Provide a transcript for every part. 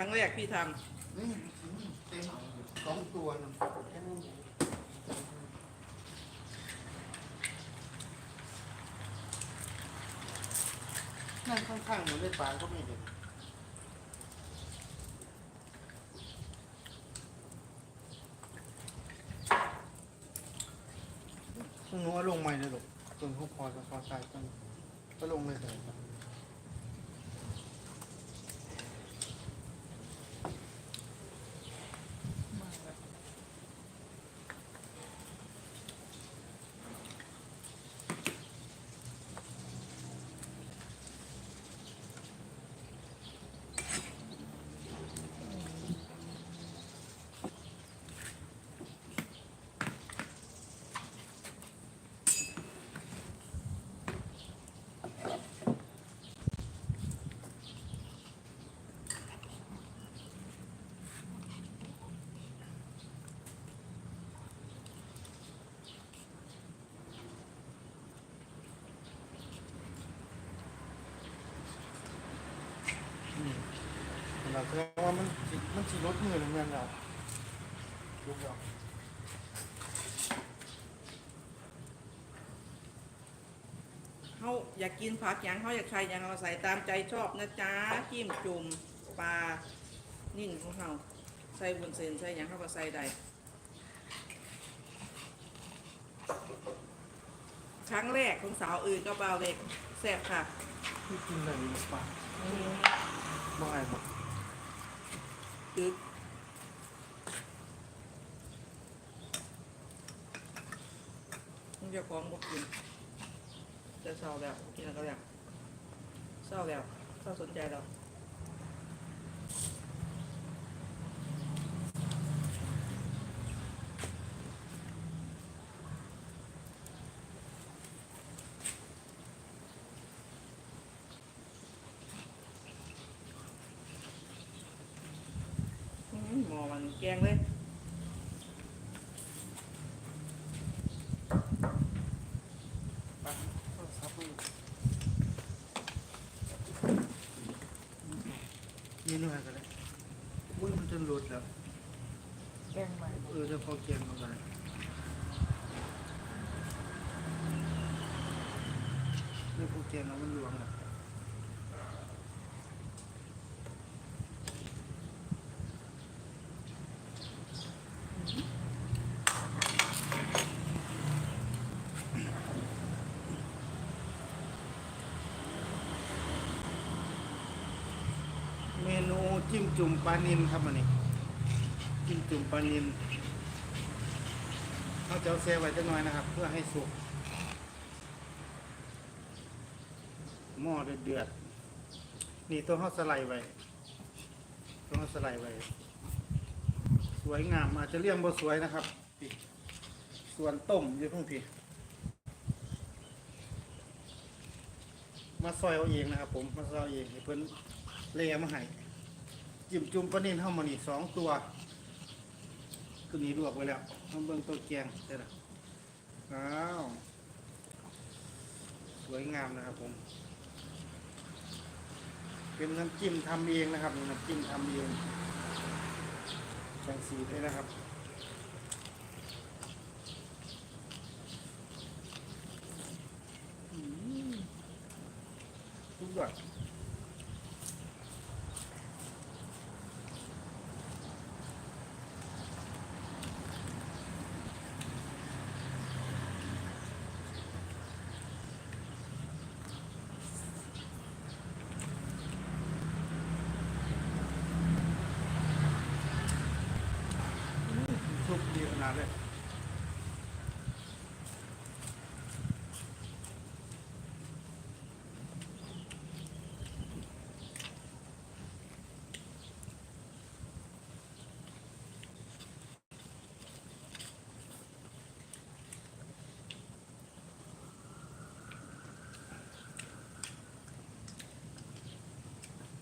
ครั้งแรกพี่ทนี่เต็มสองตัวนะนั่งข้างๆเหมือนได้ปลาก็ไม่เห็นตรงนู้นเอาลงใหม่เลยลูกตรงเขาพอจะพอใส่กันก็ลงเลยเลย ครับเราแสดงว่ามันสิมันสีรถมือหรือเงินเราลูกเราำเขาอยากกินผักอย่างเขาอยากใส่อย่างเราใส่ตามใจชอบนะจ๊ะจิ้มจุ่มปลานิ่นของเขาใส่บุญเส้นใส่อย่างเขาก็ใส่ได้ครั้งแรกของสาวอื่นก็เบาเล็กแซ่บค่ะที่กินอะไรหรือเปล่าบ่ไงบอก ตึกมึงจะของบอกกินจะเศร้าแล้วกินแล้วก็แล้วเศร้าแล้วเศร้าสนใจแล้ว อื้อหือหมอมัน แกงเลยไปโทรศัพท์มือนี่หน่อยก็ได้อุ้ยมันจนหลุดแล้วแกงใหม่เออจะพอเกียนมากันนี่พวกเกียนเรามันหลวงแล้ มนูจิ้มจุ่มปลานินครับมันนี่จิ้มจุ่มปลานินเอาเจ้าเซไว้จะหน่อยนะครับ เพื่อให้สุกหม้อเดือดๆนี่ตัวเขาสไลด์ไว้ตัวเขาสไลด์ไว้สวยงามอาจจะเลี่ยงบ่สวยนะครับส่วนต้มอยู่ทุ่งพี่มาซอยเอาเองนะครับผมมาซอยเอาเองให้เพิ่น เลียมาให้จิ้มจุ่มปลานิ่นเข้ามานี่สองตัวตัวนี้ลวกไว้แล้วทำเบื้องตัวแกงได้ละอ้าวสวยงามนะครับผมเป็นน้ำจิ้มทำเองนะครับน้ำจิ้มทำเองแกงสีเลยนะครับอืมทุกอย่าง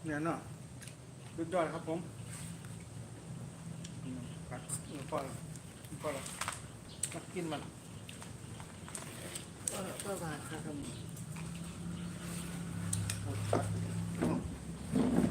เนี่ยเนาะสุดยอดครับผมกัดเออพอแล้วพอแล้วมากินมันก็ก็มาครับ